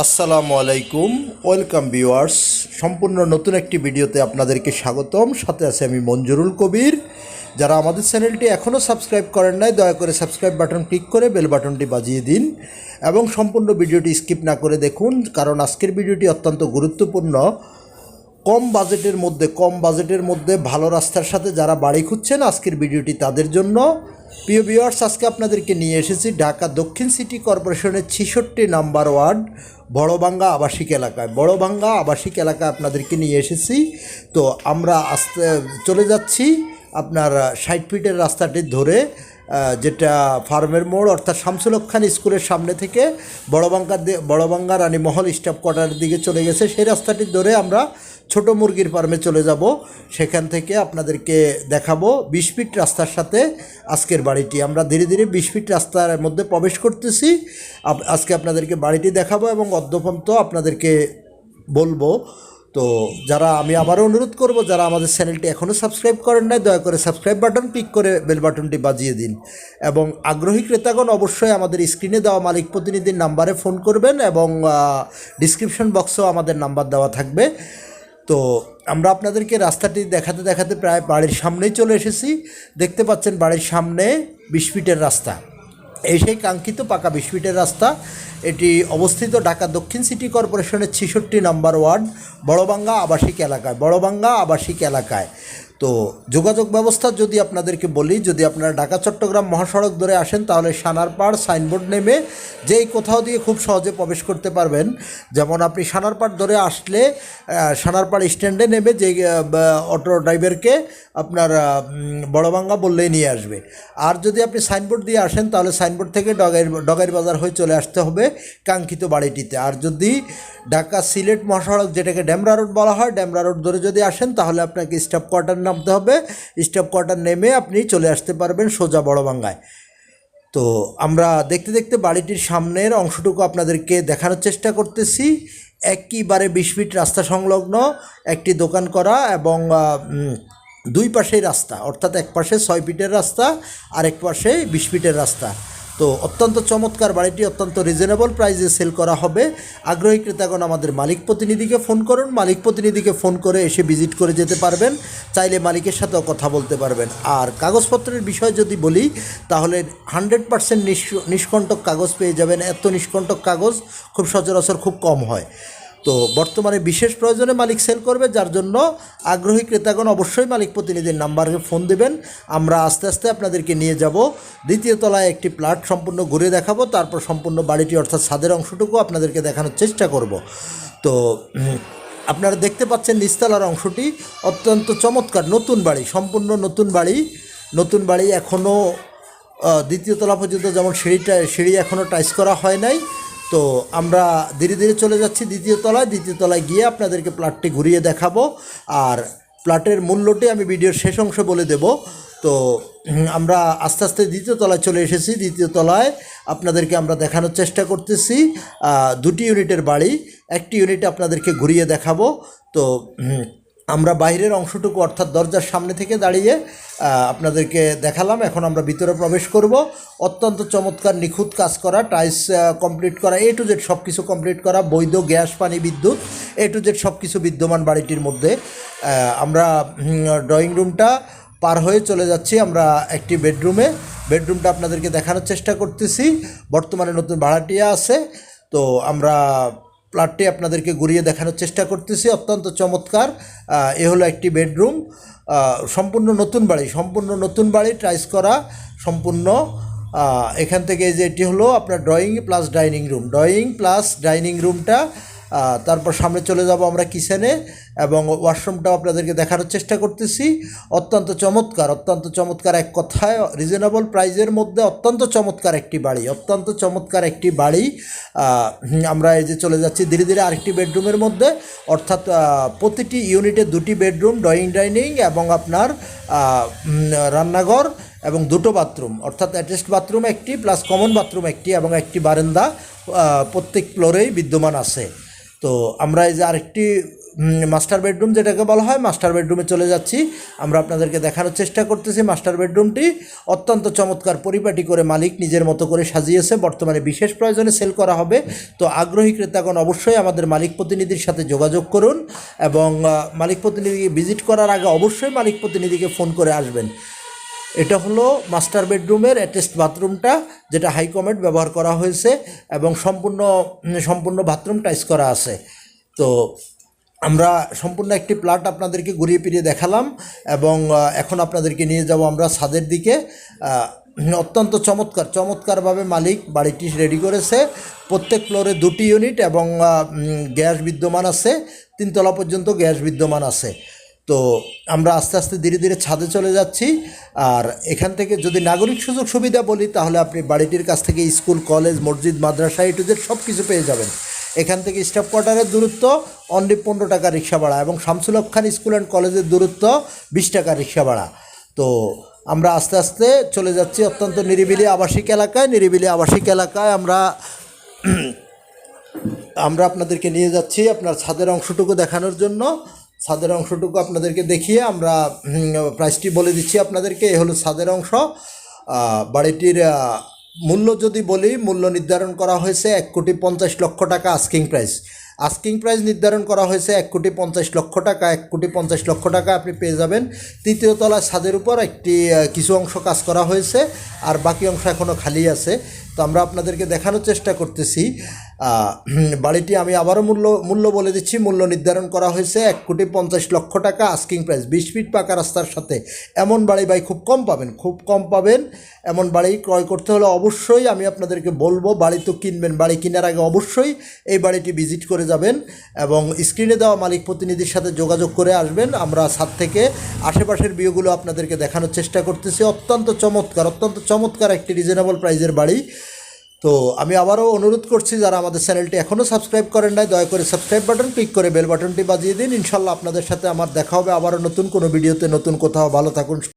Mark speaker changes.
Speaker 1: আসসালামু আলাইকুম, welcome viewers. সম্পূর্ণ নতুন একটি ভিডিওতে আপনাদেরকে স্বাগতম। সাথে আছে আমি মঞ্জুরুল কবির। যারা আমাদের চ্যানেলটি এখনও সাবস্ক্রাইব করেন নাই, দয়া করে সাবস্ক্রাইব বাটন ক্লিক করে বেল বাটনটি বাজিয়ে দিন এবং সম্পূর্ণ ভিডিওটি স্কিপ না করে দেখুন, কারণ আজকের ভিডিওটি অত্যন্ত গুরুত্বপূর্ণ। কম বাজেটের মধ্যে, কম বাজেটের মধ্যে ভালো রাস্তার সাথে যারা বাড়ি খুঁজছেন, আজকের ভিডিওটি তাদের জন্য। প্রিয় ভিউয়ার্স আজকে আপনাদেরকে নিয়ে এসেছি ঢাকা দক্ষিণ সিটি কর্পোরেশনের ছিষট্টি নাম্বার ওয়ার্ড বড়বাঙ্গা আবাসিক এলাকায়। বড়বাঙ্গা আবাসিক এলাকায় আপনাদেরকে নিয়ে এসেছি। তো আমরা আস্তে চলে যাচ্ছি আপনার ষাট ফিটের রাস্তাটি ধরে যেটা ফার্মের মোড়, অর্থাৎ শামসুলক খান স্কুলের সামনে থেকে বড়বাঙ্গার দি- বড়বাঙ্গা রানীমহল স্টাফ কোয়ার্টারের দিকে চলে গেছে। সেই রাস্তাটি ধরে আমরা ছোট মুরগির ফার্মে চলে যাব। সেখান থেকে আপনাদেরকে দেখাবো বিশ ফিট রাস্তার সাথে আজকের বাড়িটি। আমরা ধীরে ধীরে বিশ ফিট রাস্তার মধ্যে প্রবেশ করতেছি। আজকে আপনাদেরকে বাড়িটি দেখাবো এবং অদ্যপন্ত আপনাদেরকে বলব। তো যারা আমি আবারও অনুরোধ করব, যারা আমাদের চ্যানেলটি এখনও সাবস্ক্রাইব করেন নাই, দয়া করে সাবস্ক্রাইব বাটন, ক্লিক করে বেল বাটনটি বাজিয়ে দিন। এবং আগ্রহী ক্রেতাগণ অবশ্যই আমাদের স্ক্রিনে দেওয়া মালিক প্রতিনিধির নাম্বারে ফোন করবেন এবং ডিসক্রিপশন বক্সেও আমাদের নাম্বার দেওয়া থাকবে। তো আমরা আপনাদেরকে রাস্তাটি দেখাতে দেখাতে প্রায় বাড়ির সামনেই চলে এসেছি। দেখতে পাচ্ছেন বাড়ির সামনে বিশ ফিটের রাস্তা। এই সেই কাঙ্ক্ষিত পাকা বিশ ফিটের রাস্তা। এটি অবস্থিত ঢাকা দক্ষিণ সিটি কর্পোরেশনের ছেষট্টি নম্বর ওয়ার্ড, বড়বাঙ্গা আবাসিক এলাকায়। বড়বাঙ্গা আবাসিক এলাকায়। তো যোগাযোগ ব্যবস্থা যদি আপনাদেরকে বলি, যদি আপনারা ঢাকা, চট্টগ্রাম মহাসড়ক ধরে আসেন, তাহলে সানারপাড় সাইনবোর্ড নেমে যেই কোথাও দিয়ে খুব সহজে প্রবেশ করতে পারবেন। যেমন আপনি সানারপাড় ধরে আসলে সানারপাড় স্ট্যান্ডে নেমে যে অটো ড্রাইভারকে আপনার বড়বাঙ্গা বললেই নিয়ে আসবে। আর যদি আপনি সাইনবোর্ড দিয়ে আসেন, তাহলে সাইনবোর্ড থেকে ডগাই ডগাইর বাজার হয়ে চলে আসতে হবে কাঙ্ক্ষিত বাড়িটিতে। আর যদি ঢাকা সিলেট মহাসড়ক, যেটাকে ড্যামরা রোড বলা হয় ড্যামরা রোড ধরে যদি আসেন, তাহলে আপনাকে স্টাফ কোয়ার্টার নামতে হবে। স্টাফ কোয়ার্টার নেমে আপনি চলে আসতে পারবেন সোজা বড়বাঙ্গায়। তো আমরা দেখতে দেখতে বাড়িটির সামনের অংশটুকু আপনাদেরকে দেখানোর চেষ্টা করতেছি। একইবারে বিশ ফিট রাস্তা সংলগ্ন একটি দোকান করা এবং দুই পাশেই রাস্তা, অর্থাৎ এক পাশে ছয় ফিটের রাস্তা আর এক পাশে বিশ ফিটের রাস্তা। তো অত্যন্ত চমৎকার বাড়িটি, অত্যন্ত রিজনেবল প্রাইসে সেল করা হবে। আগ্রহী ক্রেতাগণ আমাদের মালিক প্রতিনিধিকে ফোন করুন। মালিক প্রতিনিধিকে ফোন করে এসে ভিজিট করে যেতে পারবেন। চাইলে মালিকের সাথেও কথা বলতে পারবেন। আর কাগজপত্রের বিষয় যদি বলি, তাহলে হান্ড্রেড পার্সেন্ট নিষ্কণ্টক কাগজ পেয়ে যাবেন। এত নিষ্কণ্টক কাগজ খুব সচরাচর খুব কম হয়। তো বর্তমানে বিশেষ প্রয়োজনে মালিক সেল করবে, যার জন্য আগ্রহী ক্রেতাগণ অবশ্যই মালিক প্রতিনিধির নাম্বারে ফোন দেবেন। আমরা আস্তে আস্তে আপনাদেরকে নিয়ে যাব। দ্বিতীয় তলায় একটি প্লাট সম্পূর্ণ ঘুরে দেখাবো, তারপর সম্পূর্ণ বাড়িটি অর্থাৎ ছাদের অংশটুকু আপনাদেরকে দেখানোর চেষ্টা করব। তো আপনারা দেখতে পাচ্ছেন নিচতলার অংশটি অত্যন্ত চমৎকার, নতুন বাড়ি, সম্পূর্ণ নতুন বাড়ি নতুন বাড়ি এখনও দ্বিতীয় তলা পর্যন্ত যেমন সিঁড়িটা, সিঁড়ি এখনও টাইস করা হয় নাই। তো আমরা ধীরে ধীরে চলে যাচ্ছি দ্বিতীয় তলায়। দ্বিতীয় তলায় গিয়ে আপনাদেরকে প্লাটটি ঘুরিয়ে দেখাবো। আর প্লাটের মূল্যটি আমি ভিডিওর শেষ অংশ বলে দেব। তো আমরা আস্তে আস্তে দ্বিতীয় তলায় চলে এসেছি। দ্বিতীয় তলায় আপনাদেরকে আমরা দেখানোর চেষ্টা করতেছি। দুটি ইউনিটের বাড়ি। একটি ইউনিট আপনাদেরকে ঘুরিয়ে দেখাবো। তো আমরা বাইরের অংশটুকু অর্থাৎ দরজার সামনে থেকে দাঁড়িয়ে আপনাদেরকে দেখালাম। এখন আমরা ভিতরে প্রবেশ করব। অত্যন্ত চমৎকার নিখুঁত কাজ করা, টাইলস কমপ্লিট করা এ টু জেড সব কিছু কমপ্লিট করা, বৈধ গ্যাস, পানি, বিদ্যুৎ এ টু জেড সব কিছু বিদ্যমান বাড়িটির মধ্যে। আমরা ড্রয়িং রুমটা পার হয়ে চলে যাচ্ছি আমরা একটি বেডরুমে। বেডরুমটা আপনাদেরকে দেখানোর চেষ্টা করতেছি। বর্তমানে নতুন ভাড়াটিয়া আছে। তো আমরা প্লাটটি আপনাদেরকে ঘুরিয়ে দেখানোর চেষ্টা করতেছি, অত্যন্ত চমৎকার। এ হলো একটি বেডরুম। সম্পূর্ণ নতুন বাড়ি, সম্পূর্ণ নতুন বাড়ি ট্রাইস করা, সম্পূর্ণ। এখান থেকে যে এটি হলো আপনার drawing plus dining room drawing plus dining রুমটা তারপর সামনে চলে যাব আমরা কিচেনে এবং ওয়াশরুমটাও আপনাদেরকে দেখানোর চেষ্টা করতেছি। অত্যন্ত চমৎকার অত্যন্ত চমৎকার এক কথায় রিজনেবল প্রাইজের মধ্যে অত্যন্ত চমৎকার একটি বাড়ি, অত্যন্ত চমৎকার একটি বাড়ি। আমরা এই যে চলে যাচ্ছি ধীরে ধীরে আরেকটি বেডরুমের মধ্যে। অর্থাৎ প্রতিটি ইউনিটে দুটি বেডরুম, ড্রয়িং, ডাইনিং এবং আপনার রান্নাঘর এবং দুটো বাথরুম। অর্থাৎ অ্যাটাচড বাথরুম একটি, প্লাস কমন বাথরুম একটি এবং একটি বারান্দা প্রত্যেক ফ্লোরেই বিদ্যমান আছে। তো আমরা এই যে আরেকটি মাস্টার বেডরুম যেটাকে বলা হয় মাস্টার বেডরুমে চলে যাচ্ছি। আমরা আপনাদেরকে দেখানোর চেষ্টা করতেছি মাস্টার বেডরুমটি অত্যন্ত চমৎকার পরিপাটি করে মালিক নিজের মতো করে সাজিয়েছে। বর্তমানে বিশেষ প্রয়োজনে সেল করা হবে। তো আগ্রহী ক্রেতাগণ অবশ্যই আমাদের মালিক প্রতিনিধির সাথে যোগাযোগ করুন এবং মালিক প্রতিনিধিকে ভিজিট করার আগে অবশ্যই মালিক প্রতিনিধিকে ফোন করে আসবেন। এটা হলো মাস্টার বেডরুমের অ্যাটেস্ট বাথরুমটা যেটা হাই কমেন্ট ব্যবহার করা হয়েছে এবং সম্পূর্ণ সম্পূর্ণ বাথরুম টাইস করা আছে। তো আমরা সম্পূর্ণ একটি প্লাট আপনাদেরকে ঘুরিয়ে ফিরিয়ে দেখালাম এবং এখন আপনাদেরকে নিয়ে যাব আমরা ছাদের দিকে। অত্যন্ত চমৎকার, চমৎকারভাবে মালিক বাড়িটি রেডি করেছে। প্রত্যেক ফ্লোরে দুটি ইউনিট এবং গ্যাস বিদ্যমান আছে। তিনতলা পর্যন্ত গ্যাস বিদ্যমান আছে। তো আমরা আস্তে আস্তে ধীরে ধীরে ছাদে চলে যাচ্ছি। আর এখান থেকে যদি নাগরিক সুযোগ সুবিধা বলি, তাহলে আপনি বাড়িটির কাছ থেকে স্কুল, কলেজ, মসজিদ, মাদ্রাসা ইটুদের সব কিছু পেয়ে যাবেন। এখান থেকে স্টাফ কোয়ার্টারের দূরত্ব অনলি পনেরো টাকা রিক্সা ভাড়া এবং শামসুল খান স্কুল অ্যান্ড কলেজের দূরত্ব বিশ টাকা রিক্সা ভাড়া। তো আমরা আস্তে আস্তে চলে যাচ্ছি অত্যন্ত নিরিবিলি আবাসিক এলাকায়। নিরিবিলি আবাসিক এলাকায় আমরা আমরা আপনাদেরকে নিয়ে যাচ্ছি আপনার ছাদের অংশটুকু দেখানোর জন্য। ছাদের অংশটুকু আপনাদেরকে দেখিয়ে আমরা প্রাইসটি বলে দিচ্ছি আপনাদেরকে। এ হলো ছাদের অংশ। বাড়িটির মূল্য যদি বলি, মূল্য নির্ধারণ করা হয়েছে এক কোটি পঞ্চাশ লক্ষ টাকা আস্কিং প্রাইস আস্কিং প্রাইস নির্ধারণ করা হয়েছে এক কোটি পঞ্চাশ লক্ষ টাকা। এক কোটি পঞ্চাশ লক্ষ টাকা আপনি পেয়ে যাবেন। তৃতীয় তলার ছাদের উপর একটি কিছু অংশ কাজ করা হয়েছে। আর বাকি অংশ এখনও খালি আছে। তো আমরা আপনাদেরকে দেখানোর চেষ্টা করতেছি। বাড়িটি আমি আবারও মূল্য মূল্য বলে দিচ্ছি। মূল্য নির্ধারণ করা হয়েছে এক কোটি পঞ্চাশ লক্ষ টাকা আস্কিং প্রাইস বিশ ফিট পাকা রাস্তার সাথে। এমন বাড়ি ভাই খুব কম পাবেন, খুব কম পাবেন। এমন বাড়ি ক্রয় করতে হলে অবশ্যই আমি আপনাদেরকে বলব, বাড়ি তো কিনবেন, বাড়ি কেনার আগে অবশ্যই এই বাড়িটি ভিজিট করে যাবেন এবং স্ক্রিনে দেওয়া মালিক প্রতিনিধির সাথে যোগাযোগ করে আসবেন। আমরা ছাদ থেকে আশেপাশের বিয়েগুলো আপনাদেরকে দেখানোর চেষ্টা করতেছি। অত্যন্ত চমৎকার অত্যন্ত চমৎকার একটি রিজনেবল প্রাইজের বাড়ি। তো আমি আবারও অনুরোধ করছি যারা আমাদের চ্যানেলটি এখনও সাবস্ক্রাইব করেন নাই, দয়া করে সাবস্ক্রাইব বাটন, ক্লিক করে বেল বাটনটি বাজিয়ে দিন। ইনশাল্লাহ আপনাদের সাথে আমার দেখা হবে আবারও নতুন কোনো ভিডিওতে, নতুন কোথাও। ভালো থাকুন।